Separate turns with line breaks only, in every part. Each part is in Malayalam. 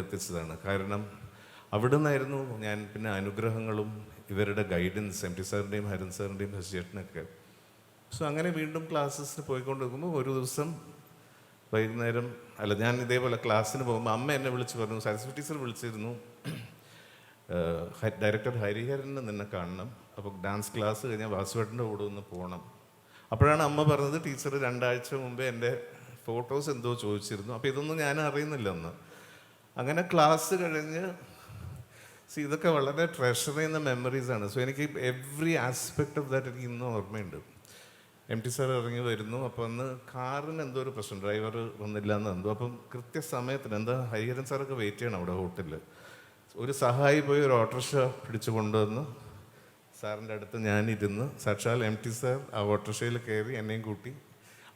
എത്തിച്ചതാണ്. കാരണം അവിടെ നിന്നായിരുന്നു ഞാൻ പിന്നെ അനുഗ്രഹങ്ങളും ഇവരുടെ ഗൈഡൻസ് എം ടി സാറിന്റെയും ഹരൻ സാറിന്റെയും ഹസിയേട്ടനൊക്കെ സോ അങ്ങനെ വീണ്ടും ക്ലാസ്സസിന് പോയിക്കൊണ്ടിരിക്കുമ്പോൾ ഒരു ദിവസം വൈകുന്നേരം അല്ല ഞാൻ ഇതേപോലെ ക്ലാസ്സിന് പോകുമ്പോൾ അമ്മ എന്നെ വിളിച്ച് പറഞ്ഞു സരസ്വതി ടീച്ചർ വിളിച്ചിരുന്നു. ഡയറക്ടർ ഹരിഹരന് നിന്നെ കാണണം. അപ്പോൾ ഡാൻസ് ക്ലാസ് കഴിഞ്ഞാൽ വാസുവേട്ടന്റെ കൂടെ ഒന്ന് പോകണം അപ്പോഴാണ് അമ്മ പറഞ്ഞത് ടീച്ചർ രണ്ടാഴ്ച മുമ്പേ എന്റെ ഫോട്ടോസ് എന്തോ ചോദിച്ചിരുന്നു. അപ്പോൾ ഇതൊന്നും ഞാൻ അറിയുന്നില്ല അന്ന്. അങ്ങനെ ക്ലാസ് കഴിഞ്ഞ് സി ഇതൊക്കെ വളരെ ട്രഷർ ചെയ്യുന്ന മെമ്മറീസ് ആണ്. സോ എനിക്ക് എവ്രി ആസ്പെക്ട് ഓഫ് ദാറ്റ് എനിക്ക് ഇന്നും ഓർമ്മയുണ്ട്. എം ടി സാർ ഇറങ്ങി വരുന്നു. അപ്പോൾ അന്ന് കാറിന് എന്തോ ഒരു പ്രശ്നം. ഡ്രൈവർ വന്നില്ല എന്ന് എന്തോ. അപ്പം കൃത്യസമയത്തിന് എന്താ ഹരിഹരൻ സാറൊക്കെ വെയിറ്റ് ചെയ്യണം അവിടെ ഹോട്ടലിൽ ഒരു സഹായി പോയി ഒരു ഓട്ടോറിക്ഷ പിടിച്ചു കൊണ്ടുവന്ന് സാറിന്റെ അടുത്ത് ഞാനിരുന്ന് സാക്ഷാൽ എം ടി സാർ ആ ഓട്ടോറിക്ഷയിൽ കയറി എന്നെയും കൂട്ടി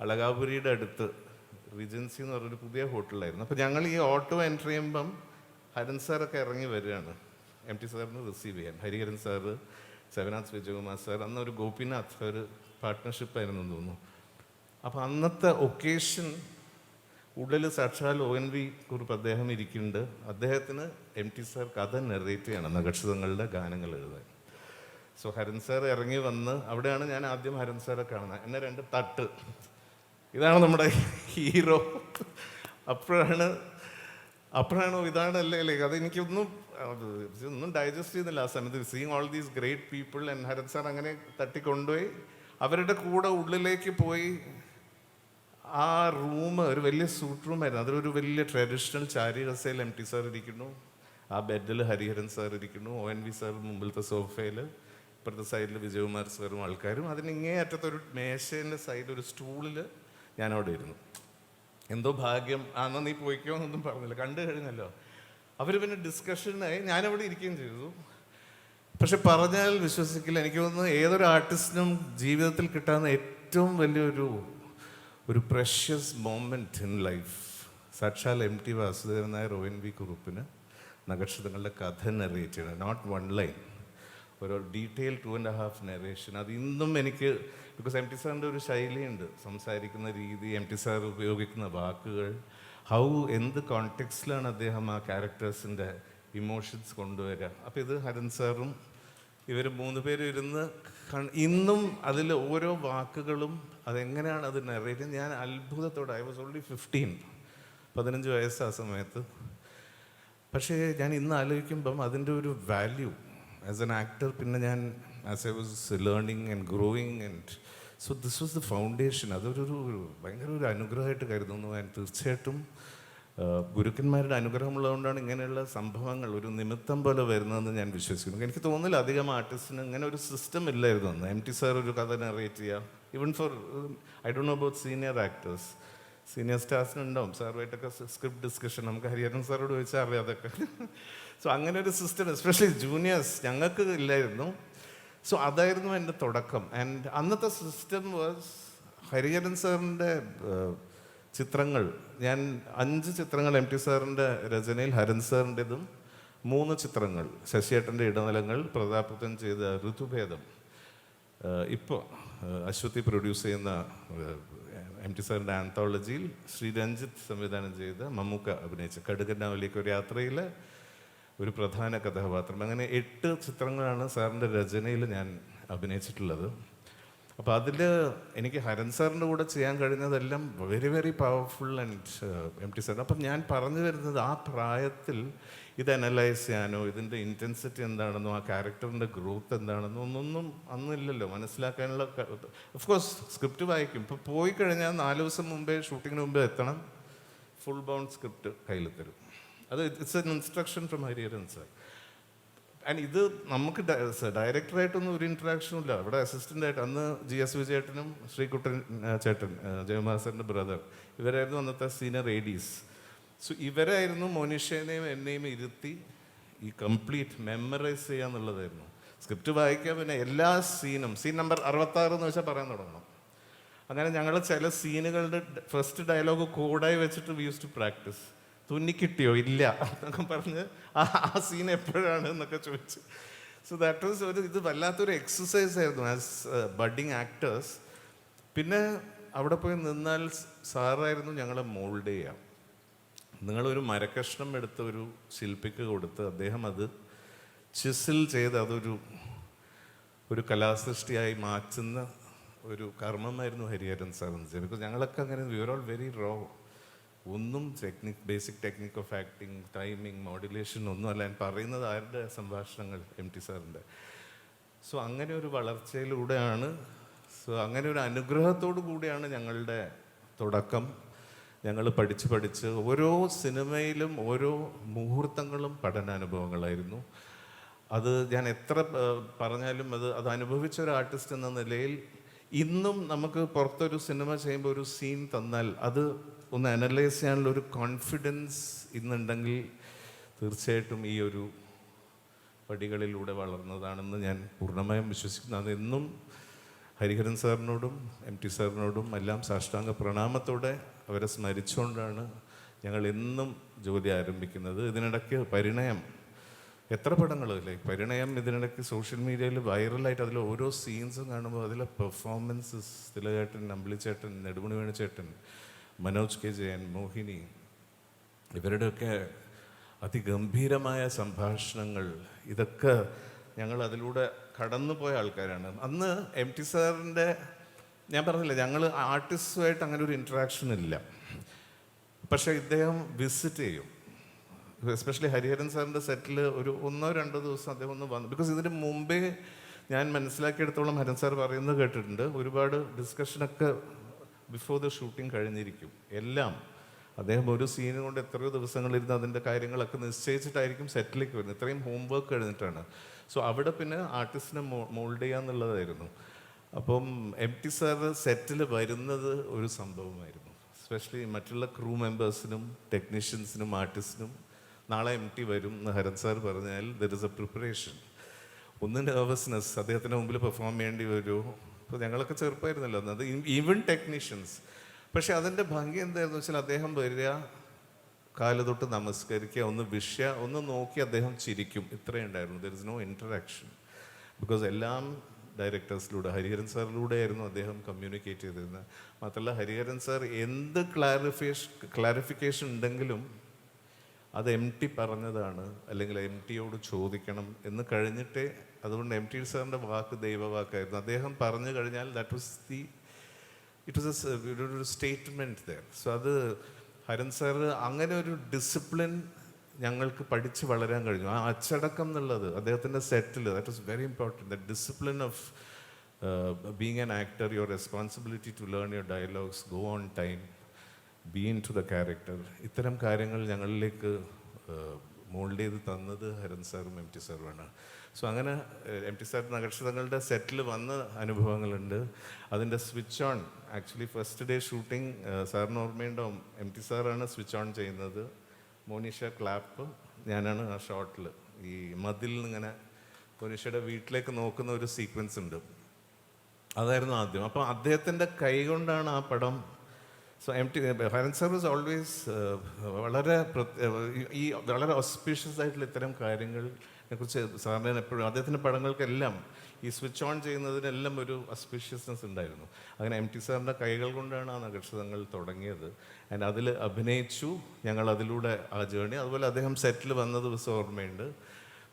അളകാപുരിയുടെ അടുത്ത് റിജൻസി എന്ന് പറഞ്ഞൊരു പുതിയ ഹോട്ടലായിരുന്നു അപ്പോൾ ഞങ്ങൾ ഈ ഓട്ടോ എന്റർ ചെയ്യുമ്പം ഹരൻ സാറൊക്കെ ഇറങ്ങി വരികയാണ്. എം ടി സാറിന് റിസീവ് ചെയ്യാൻ. ഹരിഹരൻ സാറ് ശിവനാഥ് വിജയകുമാർ സാർ അന്ന് ഒരു ഗോപിനാഥ് ഒരു പാർട്ട്ണർഷിപ്പ് ആയിരുന്നു തോന്നുന്നു. അപ്പോൾ അന്നത്തെ ഒക്കേഷൻ ഉള്ളിൽ സാക്ഷാൽ ഒ എൻ വി കുറിപ്പ് അദ്ദേഹം ഇരിക്കുന്നുണ്ട്. അദ്ദേഹത്തിന് എം ടി സാർ കഥ നെറേറ്റ് ചെയ്യണം. നക്ഷത്രങ്ങളുടെ ഗാനങ്ങൾ എഴുതാൻ. സോ ഹരൻ സാർ ഇറങ്ങി വന്ന് അവിടെയാണ് ഞാൻ ആദ്യം ഹരൻ സാറെ കാണുന്നത്. എന്നെ രണ്ട് തട്ട്. ഇതാണ് നമ്മുടെ ഹീറോ. അപ്പോഴാണ് അപ്പോഴാണോ ഇതാണല്ലേ അല്ലേ? അത് എനിക്കൊന്നും ഒന്നും ഡൈജസ്റ്റ് ചെയ്യുന്നില്ല ആ സമയത്ത്. Seeing all these great people and Haran sir അങ്ങനെ തട്ടിക്കൊണ്ടുപോയി. അവരുടെ കൂടെ ഉള്ളിലേക്ക് പോയി. ആ റൂം ഒരു വലിയ സൂട്ട് റൂം ആയിരുന്നു. അതിലൊരു വലിയ ട്രഡീഷണൽ ചാരി കസയിൽ എം ടി സാർ ഇരിക്കുന്നു. ആ ബെഡിൽ ഹരിഹരൻ സാർ ഇരിക്കുന്നു. ഒ എൻ വി സാർ മുമ്പിലത്തെ സോഫയിൽ ഇപ്പുറത്തെ സൈഡിൽ വിജയകുമാർ സാറും ആൾക്കാരും. അതിന് ഇങ്ങേ അറ്റത്തൊരു മേശേന്റെ സൈഡിൽ ഒരു സ്റ്റൂളിൽ ഞാൻ അവിടെ ഇരുന്നു. എന്തോ ഭാഗ്യം ആന്നാ നീ പോയിക്കോ എന്നൊന്നും പറഞ്ഞില്ല. കണ്ടു കഴിഞ്ഞല്ലോ. അവർ പിന്നെ ഡിസ്കഷനായി ഞാനവിടെ ഇരിക്കുകയും ചെയ്തു. പക്ഷെ പറഞ്ഞാൽ വിശ്വസിക്കില്ല. എനിക്ക് തോന്നുന്നു ഏതൊരു ആർട്ടിസ്റ്റിനും ജീവിതത്തിൽ കിട്ടാവുന്ന ഏറ്റവും വലിയൊരു ഒരു പ്രഷ്യസ് മോമെന്റ് ഇൻ ലൈഫ് സാക്ഷാൽ എം ടി വാസുദേവനായ റോയിൻ വി കുറുപ്പിന് നക്ഷത്രങ്ങളുടെ കഥ നെറേറ്റ് നോട്ട് വൺ ലൈൻ ഒരു detail two and half narration അത് ഇന്നും എനിക്ക് ബിക്കോസ് എം ടി സാറിന്റെ ഒരു ശൈലിയുണ്ട്. സംസാരിക്കുന്ന രീതി എം ടി സാർ ഉപയോഗിക്കുന്ന വാക്കുകൾ ഹൗ എന്ത് കോണ്ടെക്സ്റ്റിലാണ് അദ്ദേഹം ആ ക്യാരക്ടേഴ്സിന്റെ ഇമോഷൻസ് കൊണ്ടുവരിക. അപ്പോൾ ഇത് ഹരൻ സാറും ഇവർ മൂന്ന് പേരും ഇരുന്ന് ഇന്നും അതിൽ ഓരോ വാക്കുകളും അതെങ്ങനെയാണ് അത് നെറേറ്റ് ഞാൻ അത്ഭുതത്തോടെ ഐ വാസ് ഓൺലി ഫിഫ്റ്റീൻ പതിനഞ്ച് വയസ്സ് ആ സമയത്ത്. പക്ഷേ ഞാൻ ഇന്ന് ആലോചിക്കുമ്പം അതിന്റെ ഒരു വാല്യൂ ആസ് എൻ ആക്ടർ പിന്നെ ഞാൻ as I was learning and growing and so this was the foundation അതൊരു ഭയങ്കര ഒരു അനുഗ്രഹമായിട്ട് കരുതുന്നു. ഞാൻ തീർച്ചയായിട്ടും ഗുരുക്കന്മാരുടെ അനുഗ്രഹമുള്ളതുകൊണ്ടാണ് ഇങ്ങനെയുള്ള സംഭവങ്ങൾ ഒരു നിമിത്തം പോലെ വരുന്നതെന്ന് ഞാൻ വിശ്വസിക്കുന്നു. എനിക്ക് തോന്നുന്നില്ല അധികം ആർട്ടിസ്റ്റിന് ഇങ്ങനെ ഒരു സിസ്റ്റം ഇല്ലായിരുന്നു അന്ന്. എം ടി സാർ ഒരു കഥ നെറേറ്റ് ചെയ്യാം. Even for I do know about senior actors senior സ്റ്റാഫിനുണ്ടാവും സാറുമായിട്ടൊക്കെ സ്ക്രിപ്റ്റ് ഡിസ്കഷൻ നമുക്ക് ഹരിഹരൻ സാറോട് ചോദിച്ചാൽ അറിയാം അതൊക്കെ. സോ അങ്ങനെ ഒരു സിസ്റ്റം എസ്പെഷ്യലി ജൂനിയേഴ്സ് ഞങ്ങൾക്ക് ഇല്ലായിരുന്നു. സോ അതായിരുന്നു എന്റെ തുടക്കം. ആൻഡ് അന്നത്തെ സിസ്റ്റം വാസ് ഹരിഹരൻ സാറിന്റെ ചിത്രങ്ങൾ. ഞാൻ അഞ്ച് ചിത്രങ്ങൾ എം ടി സാറിന്റെ രചനയിൽ ഹരൻ സാറിന്റെതും മൂന്ന് ചിത്രങ്ങൾ. ശശിയേട്ടന്റെ ഇടനിലങ്ങൾ പ്രതാപത്തൻ ചെയ്ത ഋതുഭേദം. ഇപ്പോൾ അശ്വതി പ്രൊഡ്യൂസ് ചെയ്യുന്ന എം ടി സാറിന്റെ ആന്തോളജിയിൽ ശ്രീ രഞ്ജിത്ത് സംവിധാനം ചെയ്ത മമ്മൂക്ക അഭിനയിച്ച കടുകന്നാവലിക്ക് ഒരു യാത്രയിൽ ഒരു പ്രധാന കഥാപാത്രം. അങ്ങനെ എട്ട് ചിത്രങ്ങളാണ് സാറിന്റെ രചനയിൽ ഞാൻ അഭിനയിച്ചിട്ടുള്ളത്. അപ്പോൾ അതിൽ എനിക്ക് ഹരൻ സാറിന്റെ കൂടെ ചെയ്യാൻ കഴിഞ്ഞതെല്ലാം very very powerful and M T sir അപ്പം ഞാൻ പറഞ്ഞു വരുന്നത് ആ പ്രായത്തിൽ ഇത് അനലൈസ് ചെയ്യാനോ ഇതിന്റെ ഇന്റൻസിറ്റി എന്താണെന്നോ ആ ക്യാരക്ടറിന്റെ ഗ്രോത്ത് എന്താണെന്നോ ഒന്നൊന്നും അന്നില്ലല്ലോ മനസ്സിലാക്കാനുള്ള ഓഫ് കോഴ്സ് സ്ക്രിപ്റ്റ് വായിക്കും. ഇപ്പോൾ പോയി കഴിഞ്ഞാൽ നാല് ദിവസം മുമ്പേ ഷൂട്ടിങ്ങിന് മുമ്പേ എത്തണം. ഫുൾ ബൗണ്ട് സ്ക്രിപ്റ്റ് കയ്യിൽ തരും അത് it's an instruction from Hariharan sir and ഇത് നമുക്ക് ഡയറക്ടറായിട്ടൊന്നും ഒരു ഇൻട്രാക്ഷനും ഇല്ല. അവിടെ അസിസ്റ്റന്റ് ആയിട്ട് അന്ന് ജി എസ് വിജയേട്ടനും ശ്രീകുട്ടൻ ചേട്ടൻ ജയമാസറിന്റെ സാറിന്റെ ബ്രദർ ഇവരായിരുന്നു അന്നത്തെ സീനിയർ റേഡീസ് സോ ഇവരായിരുന്നു മോനിഷേനെയും എന്നെയും ഇരുത്തി ഈ കംപ്ലീറ്റ് മെമ്മറൈസ് ചെയ്യുക എന്നുള്ളതായിരുന്നു സ്ക്രിപ്റ്റ് വായിക്കാൻ പിന്നെ എല്ലാ സീനും സീൻ നമ്പർ അറുപത്താറ് എന്ന് വെച്ചാൽ പറയാൻ തുടങ്ങണം. അങ്ങനെ ഞങ്ങൾ ചില സീനുകളുടെ ഫസ്റ്റ് ഡയലോഗ് കൂടായി വെച്ചിട്ട് വി യൂസ് ടു പ്രാക്ടീസ് തുന്നിക്കിട്ടിയോ ഇല്ല. എന്നൊക്കെ പറഞ്ഞ് ആ ആ സീൻ എപ്പോഴാണ് എന്നൊക്കെ ചോദിച്ച്. സോ ദാറ്റ് വാസ് ഒരു ഇത് വല്ലാത്തൊരു എക്സസൈസ് ആയിരുന്നു ആസ് ബഡിങ് ആക്ടേഴ്സ് പിന്നെ അവിടെ പോയി നിന്നാൽ സാറായിരുന്നു ഞങ്ങളെ മോൾഡ് ചെയ്യാം. നിങ്ങളൊരു മരക്കഷ്ണം എടുത്ത് ഒരു ശില്പിക്ക് കൊടുത്ത് അദ്ദേഹം അത് ചിസിൽ ചെയ്ത് അതൊരു ഒരു കലാസൃഷ്ടിയായി മാറ്റുന്ന ഒരു കർമ്മമായിരുന്നു ഹരിഹരൻ വെച്ചാൽ. ബിക്കോസ് ഞങ്ങളൊക്കെ അങ്ങനെ we are all very raw ഒന്നും technique basic technique of acting timing modulation ഒന്നും അല്ല. ഞാൻ പറയുന്നത് ആരുടെ സംഭാഷണങ്ങൾ? എം ടി സാറിന്റെ. സോ അങ്ങനെ ഒരു വളർച്ചയിലൂടെയാണ് സോ അങ്ങനെ ഒരു അനുഗ്രഹത്തോടു കൂടിയാണ് ഞങ്ങളുടെ തുടക്കം. ഞങ്ങൾ പഠിച്ച് പഠിച്ച് ഓരോ സിനിമയിലും ഓരോ മുഹൂർത്തങ്ങളും പഠനാനുഭവങ്ങളായിരുന്നു. അത് ഞാൻ എത്ര പറഞ്ഞാലും അത് അത് അനുഭവിച്ച ഒരു ആർട്ടിസ്റ്റ് എന്ന നിലയിൽ ഇന്നും നമുക്ക് പുറത്തൊരു സിനിമ ചെയ്യുമ്പോൾ ഒരു സീൻ തന്നാൽ അത് ഒന്ന് അനലൈസ് ചെയ്യാനുള്ള ഒരു കോൺഫിഡൻസ് ഇന്നുണ്ടെങ്കിൽ തീർച്ചയായിട്ടും ഈ ഒരു പടികളിലൂടെ വളർന്നതാണെന്ന് ഞാൻ പൂർണമായും വിശ്വസിക്കുന്നു. അതെന്നും ഹരിഹരൻ സാറിനോടും എം ടി സാറിനോടും എല്ലാം സാഷ്ടാംഗ പ്രണാമത്തോടെ അവരെ സ്മരിച്ചുകൊണ്ടാണ് ഞങ്ങൾ എന്നും ജോലി ആരംഭിക്കുന്നത്. ഇതിനിടയ്ക്ക് പരിണയം എത്ര പടങ്ങൾ അല്ലേ? പരിണയം ഇതിനിടയ്ക്ക് സോഷ്യൽ മീഡിയയിൽ വൈറലായിട്ട് അതിലെ ഓരോ സീൻസും കാണുമ്പോൾ അതിലെ പെർഫോമൻസസ് തിലചേട്ടൻ അമ്പിളിച്ചേട്ടൻ നെടുമണി വേണുചേട്ടൻ മനോജ് കെ ജയൻ മോഹിനി ഇവരുടെയൊക്കെ അതിഗംഭീരമായ സംഭാഷണങ്ങൾ ഇതൊക്കെ ഞങ്ങൾ അതിലൂടെ കടന്നുപോയ ആൾക്കാരാണ്. അന്ന് എം ടി സാറിന്റെ ഞാൻ പറഞ്ഞില്ല ഞങ്ങൾ ആർട്ടിസ്റ്റുമായിട്ട് അങ്ങനെ ഒരു ഇൻട്രാക്ഷൻ ഇല്ല. പക്ഷേ ഇദ്ദേഹം വിസിറ്റ് ചെയ്യും. എസ്പെഷ്യലി ഹരിഹരൻ സാറിന്റെ സെറ്റിൽ ഒരു ഒന്നോ രണ്ടോ ദിവസം അദ്ദേഹം ഒന്ന് വന്നു. ബിക്കോസ് ഇതിന് മുമ്പേ ഞാൻ മനസ്സിലാക്കിയെടുത്തോളം ഹരൻ സാർ പറയുന്നത് കേട്ടിട്ടുണ്ട്. ഒരുപാട് ഡിസ്കഷനൊക്കെ ബിഫോർ ദ ഷൂട്ടിംഗ് കഴിഞ്ഞിരിക്കും. എല്ലാം. അദ്ദേഹം ഒരു സീൻ കൊണ്ട് എത്രയോ ദിവസങ്ങളിരുന്ന് അതിന്റെ കാര്യങ്ങളൊക്കെ നിശ്ചയിച്ചിട്ടായിരിക്കും സെറ്റിലേക്ക് വരുന്നത്. ഇത്രയും ഹോം വർക്ക് കഴിഞ്ഞിട്ടാണ്. സോ അവിടെ പിന്നെ ആർട്ടിസ്റ്റിനെ മോൾഡ് ചെയ്യുക എന്നുള്ളതായിരുന്നു. അപ്പം എം ടി സാർ സെറ്റിൽ വരുന്നത് ഒരു സംഭവമായിരുന്നു. സ്പെഷ്യലി മറ്റുള്ള ക്രൂ മെമ്പേഴ്സിനും ടെക്നീഷ്യൻസിനും ആർട്ടിസ്റ്റിനും നാളെ എം ടി വരും എന്ന് ഹരൻ സാർ പറഞ്ഞാൽ ദർ ഇസ് എ പ്രിപ്പറേഷൻ ഒന്ന് നെർവസ്നെസ് അദ്ദേഹത്തിന്റെ മുമ്പിൽ പെർഫോം ചെയ്യേണ്ടി വരുമോ? ഇപ്പോൾ ഞങ്ങളൊക്കെ ചെറുപ്പമായിരുന്നല്ലോ അത് ഈവൻ ടെക്നീഷ്യൻസ് പക്ഷെ അതിന്റെ ഭംഗി എന്തായിരുന്നു വെച്ചാൽ അദ്ദേഹം വരിക കാൽ തൊട്ട് നമസ്കരിക്കുക ഒന്ന് വിഷയ ഒന്ന് നോക്കി അദ്ദേഹം ചിരിക്കും. ഇത്രയും ഉണ്ടായിരുന്നു. There is no interaction because എല്ലാം ഡയറക്ടേഴ്സിലൂടെ ഹരിഹരൻ സാറിലൂടെ ആയിരുന്നു അദ്ദേഹം കമ്മ്യൂണിക്കേറ്റ് ചെയ്തിരുന്നത്. മാത്രമല്ല ഹരിഹരൻ സാർ എന്ത് ക്ലാരിഫിക്കേഷൻ ക്ലാരിഫിക്കേഷൻ ഉണ്ടെങ്കിലും അത് എം ടി പറഞ്ഞതാണ് അല്ലെങ്കിൽ എം ടിയോട് ചോദിക്കണം എന്ന് കഴിഞ്ഞിട്ടേ അതുകൊണ്ട് എം ടി സാറിന്റെ വാക്ക് ദൈവവാക്കായിരുന്നു. അദ്ദേഹം പറഞ്ഞു കഴിഞ്ഞാൽ that was the it was ഒരു സ്റ്റേറ്റ്മെന്റ് ദർ സോ അത് ഹരൻ സാർ അങ്ങനെ ഒരു ഡിസിപ്ലിൻ ഞങ്ങൾക്ക് പഠിച്ച് വളരാൻ കഴിഞ്ഞു. ആ അച്ചടക്കം എന്നുള്ളത് അദ്ദേഹത്തിന്റെ സെറ്റിൽ that was very important the discipline of being an actor your responsibility to learn your dialogues go on time be into the character ഇത്തരം കാര്യങ്ങൾ ഞങ്ങളിലേക്ക് മോൾഡ് ചെയ്ത് തന്നത് ഹരൻ സാറും എം ടി സാറുമാണ് സോ അങ്ങനെ എം ടി സാർ നഗക്ഷതങ്ങളുടെ സെറ്റിൽ വന്ന അനുഭവങ്ങളുണ്ട്. അതിന്റെ switch on actually first day shooting സാറിന് ഓർമ്മയുണ്ടാവും. എം ടി സാറാണ് സ്വിച്ച് ഓൺ ചെയ്യുന്നത്. മോനിഷ ക്ലാപ്പ് ഞാനാണ് ആ ഷോട്ടിൽ ഈ മതിൽ ഇങ്ങനെ മോനിഷയുടെ വീട്ടിലേക്ക് നോക്കുന്ന ഒരു സീക്വൻസ് ഉണ്ട്. അതായിരുന്നു ആദ്യം. അപ്പം അദ്ദേഹത്തിന്റെ കൈ കൊണ്ടാണ് ആ പടം so M T Haran service always വളരെ ഈ വളരെ ഓസ്പീഷ്യസ് ആയിട്ടുള്ള ഇത്തരം കാര്യങ്ങളെ കുറിച്ച് സാറിന് എപ്പോഴും അദ്ദേഹത്തിന്റെ പടങ്ങൾക്കെല്ലാം ഈ സ്വിച്ച് ഓൺ ചെയ്യുന്നതിനെല്ലാം ഒരു അസ്പീഷ്യസ്നെസ് ഉണ്ടായിരുന്നു. അങ്ങനെ എം ടി സാറിന്റെ കൈകൾ കൊണ്ടാണ് ആ നക്ഷത്രങ്ങൾ തുടങ്ങിയത്. ആൻഡ് അതിൽ അഭിനയിച്ചു. ഞങ്ങൾ അതിലൂടെ ആ ജേണി അതുപോലെ അദ്ദേഹം സെറ്റിൽ വന്ന ദിവസം ഓർമ്മയുണ്ട്.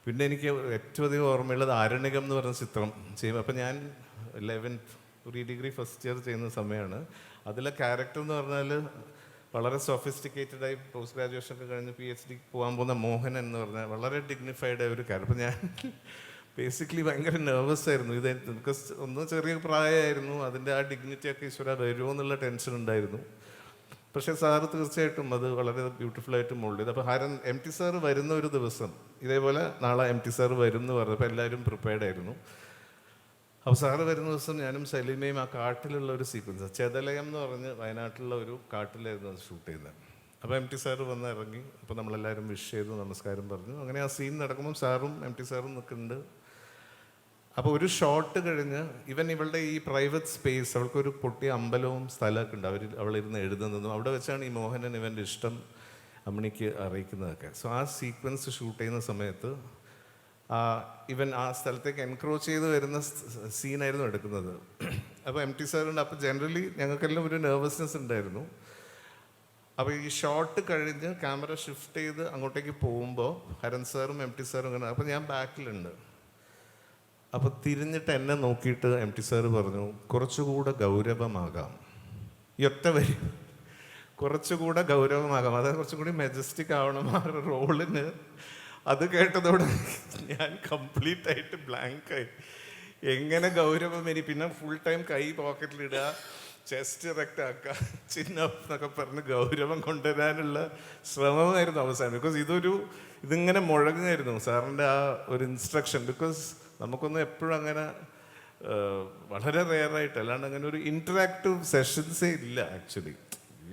പിന്നെ എനിക്ക് ഏറ്റവും അധികം ഓർമ്മയുള്ളത് ആരണ്യകം എന്ന് പറഞ്ഞ ചിത്രം. ചെയ്യും. അപ്പം ഞാൻ eleventh pre degree first year ചെയ്യുന്ന സമയമാണ് അതിലെ ക്യാരക്ടർ എന്ന് പറഞ്ഞാൽ വളരെ സൊഫിസ്റ്റിക്കേറ്റഡ് ആയി പോസ്റ്റ് ഗ്രാജുവേഷൻ ഒക്കെ കഴിഞ്ഞ് പി എച്ച് ഡിക്ക് പോകാൻ പോകുന്ന മോഹൻ എന്ന് പറഞ്ഞാൽ വളരെ ഡിഗ്നിഫൈഡ് ആയ ഒരു അപ്പം ഞാൻ ബേസിക്കലി ഭയങ്കര നെർവസ് ആയിരുന്നു. ഇത് ബിക്കോസ് ഒന്ന് ചെറിയ പ്രായമായിരുന്നു അതിന്റെ ആ ഡിഗ്നിറ്റി ഒക്കെ ഈശ്വര വരുമോ എന്നുള്ള ടെൻഷൻ ഉണ്ടായിരുന്നു. പക്ഷേ സാറ് തീർച്ചയായിട്ടും അത് വളരെ ബ്യൂട്ടിഫുൾ ആയിട്ട് മോൾഡ് ചെയ്തു. അപ്പോൾ ഹരൻ എം ടി സാറ് വരുന്ന ഒരു ദിവസം ഇതേപോലെ നാളെ എം ടി സാറ് വരും എന്ന് പറഞ്ഞപ്പോൾ എല്ലാവരും പ്രിപ്പയർഡ് ആയിരുന്നു. സാറ് വരുന്ന ദിവസം ഞാനും സലീമയും ആ കാട്ടിലുള്ള ഒരു സീക്വൻസ് ചെതലയം എന്ന് പറഞ്ഞ് വയനാട്ടിലുള്ള ഒരു കാട്ടിലായിരുന്നു അത് ഷൂട്ട് ചെയ്യുന്നത് അപ്പോൾ എം ടി സാറ് വന്ന് ഇറങ്ങി അപ്പോൾ നമ്മളെല്ലാവരും വിഷ് ചെയ്തു നമസ്കാരം പറഞ്ഞു. അങ്ങനെ ആ സീൻ നടക്കുമ്പോൾ സാറും എം ടി സാറും നിൽക്കുന്നുണ്ട്. അപ്പോൾ ഒരു ഷോട്ട് കഴിഞ്ഞ് ഇവൻ ഇവളുടെ ഈ പ്രൈവറ്റ് സ്പേസ് അവൾക്കൊരു പൊട്ടിയ അമ്പലവും സ്ഥലമൊക്കെ ഉണ്ട്. അവർ അവളിരുന്ന് എഴുതുന്നതും അവിടെ വെച്ചാണ് ഈ മോഹനൻ ഇവന്റെ ഇഷ്ടം അമ്മണിക്ക് അറിയിക്കുന്നതൊക്കെ. സോ ആ സീക്വൻസ് ഷൂട്ട് ചെയ്യുന്ന സമയത്ത് ഇവൻ ആ സ്ഥലത്തേക്ക് എൻക്രോച്ച് ചെയ്ത് വരുന്ന സീനായിരുന്നു എടുക്കുന്നത്. അപ്പോൾ എം ടി സാറുണ്ട് അപ്പോൾ ജനറലി ഞങ്ങൾക്കെല്ലാം ഒരു നെർവസ്നെസ് ഉണ്ടായിരുന്നു. അപ്പോൾ ഈ ഷോട്ട് കഴിഞ്ഞ് ക്യാമറ ഷിഫ്റ്റ് ചെയ്ത് അങ്ങോട്ടേക്ക് പോകുമ്പോൾ ഹരൻ സാറും എം ടി സാറും ഇങ്ങനെ അപ്പോൾ ഞാൻ ബാക്കിലുണ്ട് അപ്പോൾ തിരിഞ്ഞിട്ട് എന്നെ നോക്കിയിട്ട് എം ടി സാറ് പറഞ്ഞു കുറച്ചുകൂടെ ഗൗരവമാകാം. ഈ ഒറ്റ വരി. കുറച്ചുകൂടെ ഗൗരവമാകാം. അതായത് കുറച്ചും കൂടി മെജസ്റ്റിക് ആവണം ആ റോളിന് അത് കേട്ടതോടെ ഞാൻ കംപ്ലീറ്റ് ആയിട്ട് ബ്ലാങ്ക് ആയി. എങ്ങനെ ഗൗരവം ഇനി? പിന്നെ ഫുൾ ടൈം കൈ പോക്കറ്റിലിടുക ചെസ്റ്റ് ഇറക്റ്റ് ആക്കുക ചിന്ന എന്നൊക്കെ പറഞ്ഞ് ഗൗരവം കൊണ്ടുവരാനുള്ള ശ്രമമായിരുന്നു അവസാനം. ബിക്കോസ് ഇതൊരു ഇതിങ്ങനെ മുഴങ്ങായിരുന്നു സാറിന്റെ ആ ഒരു ഇൻസ്ട്രക്ഷൻ ബിക്കോസ് നമുക്കൊന്നും എപ്പോഴും അങ്ങനെ വളരെ റെയറായിട്ട് അല്ലാണ്ട് അങ്ങനെ ഒരു ഇന്ററാക്റ്റീവ് സെഷൻസേ ഇല്ല actually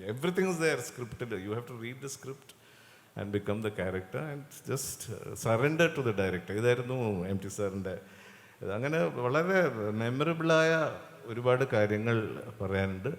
everything is there scripted you have to read the script and become the character and just surrender to the director ഇതായിരുന്നു എം ടി സാറിന്റെ അങ്ങനെ വളരെ മെമ്മറബിളായ ഒരുപാട് കാര്യങ്ങൾ പറയാനുണ്ട്.